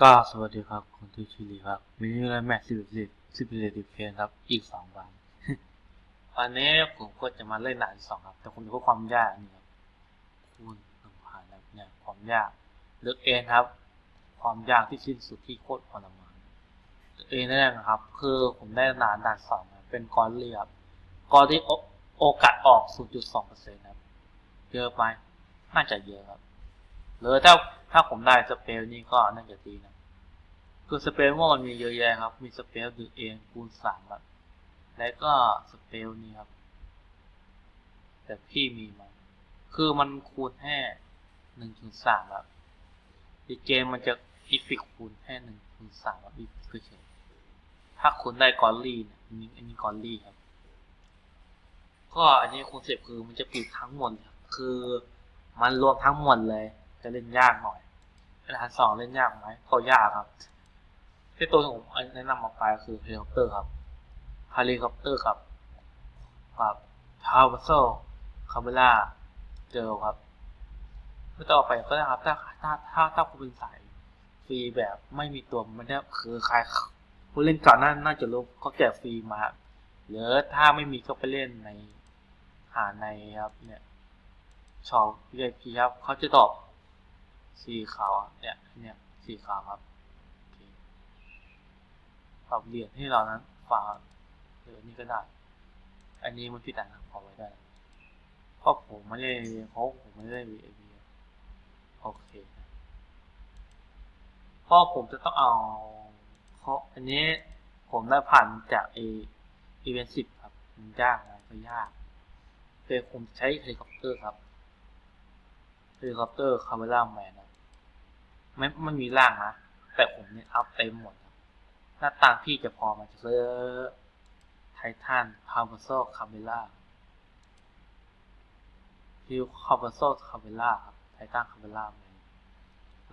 ก็สวัสดีครับคุณทูชิลีครับมินิและแม็กซิลิซิบิลิติเพนครับ อีกสองวันวันนี้ผมก็จะมาเล่นด่านสองครับ แต่ผมจะพูดความยากนี่ครับคูณหนึ่งพันครับเนี่ยความยากเลือกเองครับ ความยากที่สิ้นสุดที่โคตรทรมานเอเองแน่นะครับ คือผมได้ด่านด่านสองเป็นกอนเรียบกอนที่โอโอกาสออก 0.2%ครับ เยอะไหมน่าจะเยอะครับหรือถ้า ถ้าผมได้สเปลนี่ก็น่าจะดีนะ คือสเปลว่ามันมีเยอะแยะครับ มีสเปลดึกเองคูณสามครับแล้วก็สเปลนี่ครับ แต่พี่มีมาคือมันคูณแค่หนึ่งถึงสามครับอีเกมมันจะอีฟิกคูณแค่หนึ่งถึงสามครับอีฟิกเฉยถ้าคุณได้กอลลี่นี่ยอันนี้อันนี้กอลลี่ครับ ก็อันนี้คอนเซ็ปต์คือมันจะปิดทั้งหมดครับ คือมันรวมทั้งหมดเลย จะเล่นยากหน่อยด่านสองเล่นยากไหมก็ยากครับที่ตัวผมแนะนำมาไปคือเฮลิคอปเตอร์ครับเฮลิคอปเตอร์ครับกับทาวเวอร์โซคาเมล่าเจอครับไม่ต่อไปก็ได้ครับ ถ้าถ้าถ้าถ้าคุณเป็นสายฟรีแบบไม่มีตัวมันได้คือใครผู้เล่นก่อนน้าน่าจะรู้เขาแจกฟรีมาหรือถ้าไม่มีก็ไปเล่นในหาในครับเนี่ยชอ VIP ครับเขาจะตอบ สีขาวอะเนี่ยเนี่ยสีขาวครับโอเคปรับเหรียญให้เรานั้นฝาหรืออันนี้ก็ได้ อันนี้มันผิดอันนะขอไว้ได้เพราะผมไม่ได้เพราะผมไม่ได้ VIP โอเคเพราะผมจะต้องเอาเพราะอันนี้ผมได้ผ่านจากเออีเวนต์สิบครับมันยากนะก็ยากเลยผมใช้เฮลิคอปเตอร์ครับเฮลิคอปเตอร์คาเมล่าแมนนะ ไม่ไม่มีร่างนะแต่ผมเนี่ยอัพเต็มหมด หน้าต่างพี่จะพอมาจะซื้อไททันคาร์บอนโซคาเมล่าฮิวคาร์บอนโซคาเมล่าครับไททันคาเมล่าแมน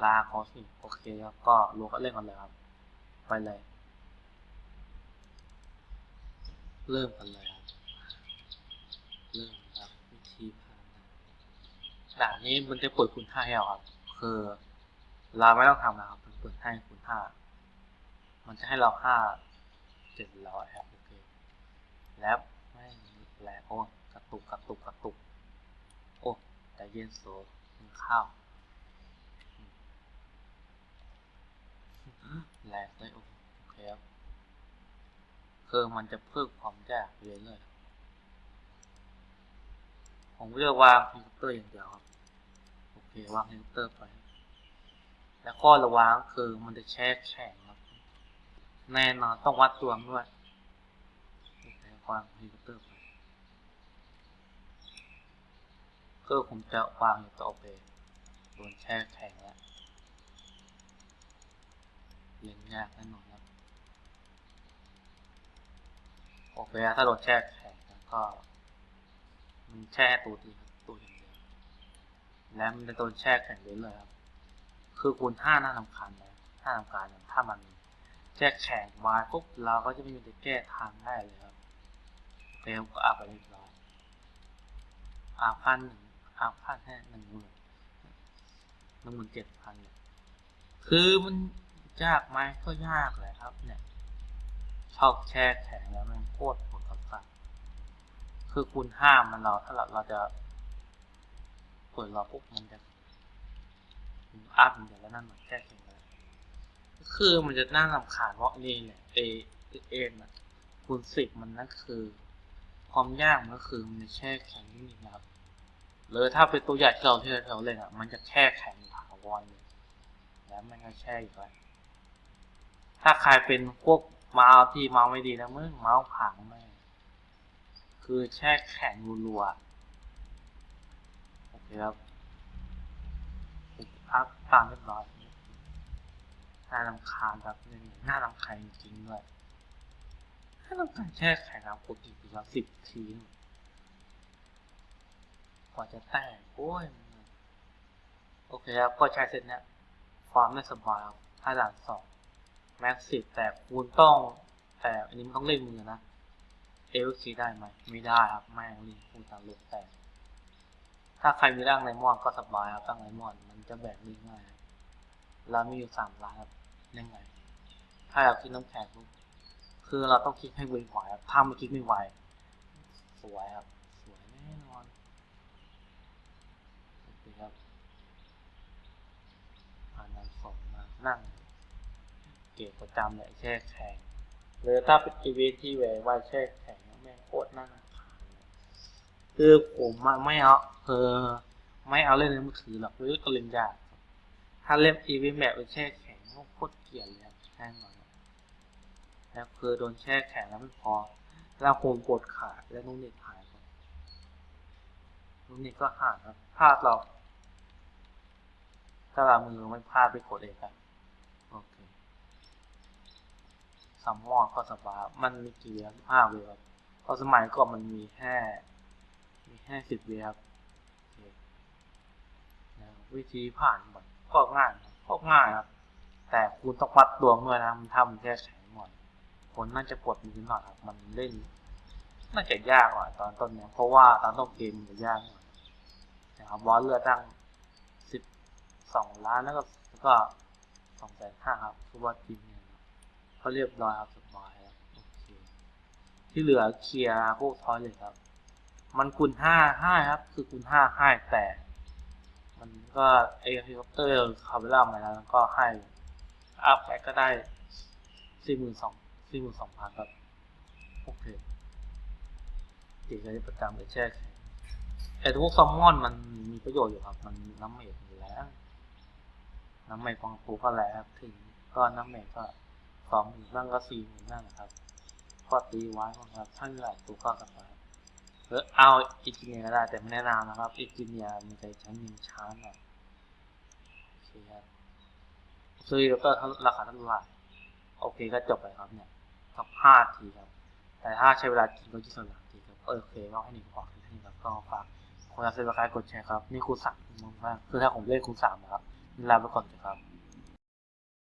ลาคอสิโอเคครับก็รู้ก็เล่นกันเลยครับ ไปเลย เริ่มกันเลยครับเริ่มครับวิธีผ่านด่านนี้มันจะเปิดคุณค่าให้ครับคือ เราไม่ต้องทำนะครับมันเปิดให้คุณค่ามันจะให้เราห้าเจ็ดร้อยครับโอเคแล้วไม่แล้วโอ้กระตุกกระตุกกระตุกโอ้แต่เย็นโซกินข้าวแรงเลยโอเคครับคือมันจะเพิ่มความยากเรื่อยๆผมเลือกวางเฮลิคอปเตอร์อย่างเดียวครับ โอเควางเฮลิคอปเตอร์ไป แล้วข้อระวังคือมันจะแช่แข็งครับแน่นอนต้องวัดตวงด้วยควางเฮลิคอปเตอร์ไปคือผมจะวางอยู่ต่อไปโดนแช่แข็งแล้วเล่นยากแน่นอนครับโอเคถ้าโดนแช่แข็งแล้วก็มันแช่ตัวดีตัวอย่างเดียวแล้วมันจะโดนแช่แข็งเรื่อยๆครับ คือคูณห้าน่าสำคัญนะห้าสำคัญอย่างถ้ามันแช่แข็งมาปุ๊บเราก็จะไม่มีจะแก้ทางได้เลยครับเคผมก็อัพไปเรียบร้อยอัพพันหนึ่งอัพพันแค่หนึ่งหมื่นหนึ่งหมื่นเจ็ดพันเลยคือมันยากไหมก็ยากเลยครับ เนี่ยชอบแช่แข็งแล้วมันโคตรปวดกับคือคูณห้ามันเราถ้าเราเราจะเปิดเราปุ๊บมันจะ อัพอย่างเดียวแล้วนั่นหมือนแช่แข็งเลยคือมันจะน่าลำคาญเพราะนี่เนี่ยเอเอ็นอะคูณสิบมันนั่นคือความยากมันก็คือมันจะแช่แข็งนิดนึงนะครับหรือถ้าเป็นตัวใหญ่ที่เราที่เราเล่นอะมันจะแช่แข็งถาวรเลยแล้วมันก็แช่อีกแล้วถ้าใครเป็นพวกเมาส์ที่เมาส์ไม่ดีนะมึงเมาส์ผังแม่คือแช่แข็งรัวๆโอเคครับ พักตามเรียบร้อยน่าลำคาญครับนี่น่าลำคาญจริงๆด้วยน่าลำคาญแช่แข็งครับกดอีกทีละสิบทีกว่าจะแตกโอ้ยโอเคครับก็ใช้เสร็จเนี่ยฟอร์มไม่สบายครับถ้าด่านสองแม็กสิบแต่คุณต้องแต่อันนี้มันต้องเล่นมือนะ เอลซีได้ไหมไม่ได้ครับแม่งลิงคูตาลกแต่ ถ้าใครมีร่างไนมอนก็สบายครับร่างไนมอนมันจะแบกลิงง่ายเรามีอยู่สามล้านครับยังไง ถ้าเราคลิกน้ำแข็งปุ๊บคือเราต้องคลิกให้ไวๆครับถ้าไม่คลิกไม่ไวสวยครับ สวยแน่นอนโอเคครับผ่านนำสองมานั่ง เก็บประจำเลยแช่แข็งหรือถ้าเป็นอีเวนท์ที่แหวว่าแช่แข็งแม่งโคตรนั่ง คือผมไม่เอาเออไม่เอาเล่นในมือถือหรอกหรือก็เล่นยากถ้าเล่นอีเวนแบบแช่แข็งโคตรเกลียดเลยครับแช่หน่อยแล้วคือโดนแช่แข็งแล้วไม่พอ แล้วโคนปวดขาแล้วนุ่นเน็ตหายครับนุ่นเน็ตก็หายครับพลาดเราถ้าเรามือไม่พลาดไปกดเองครับโอเคซัมมอนก็สบายมันมีกี่ห้าเวฟครับเพราะสมัยก่อนมันมีแค่ มีแค่สิบวฟครับวิธีผ่านมันก็ง่ายก็ง่ายครับ แต่คุณต้องวัดดวงด้วยนะมันทำแค่แข็งหมดคนน่าจะปวดมือหน่อยครับ มันเล่น น่าจะยากกว่าตอนต้นเนี่ยเพราะว่าตอนต้นเกมมันจะยากหน่อยนะครับบอสเลือตั้งสิบสองล้านแล้วก็แล้วก็สองแสนห้าครับคือว่าทีมเนี่ยเขาเรียบร้อยครับสบายครับโอเคที่เหลือเคลียร์พวกทอยเลยครับ มันคูณห้าห้าครับ คือคูณห้าห้าแต่ มันก็ไอเฮลิคอปเตอร์คาร์เบล่ามาแล้วก็ให้อัพไปก็ได้สี่หมื่นสองสี่หมื่นสองพันครับโอเคตีกันประจำเลยแช่แข็งไอพวกซลมอนมันมีประโยชน์อยู่ครับ มันน้ำเมกอยู่แล้ว น้ำเมกของปูก็แล้วครับ ถึงก็น้ำเมกก็สองหมื่นนั่งก็สี่หมื่นนั่งนะครับ ก็ตีไว้ครับถ้ามีหลายตัวก็กลับไป หรือเอาอิจิเนียก็ได้แต่ไม่แนะนำนะครับอิจิเนียมันจะใช้เงินช้าหน่อยโอเคครับซื้อแล้วก็ราคาเท่าไหร่โอเคก็จบไปครับเนี่ยสักห้าทีครับ แต่ถ้าใช้เวลากินก็กี่ส่วนหลังทีครับเออโอเคก็ให้หนึ่งพอแค่นี้ครับก็ฝากคนละเซนต์กดแชร์ครับ นี่คูณสามมากคือถ้าผมเล่นคูณสามนะครับนี่ลาไปก่อนเลยครับ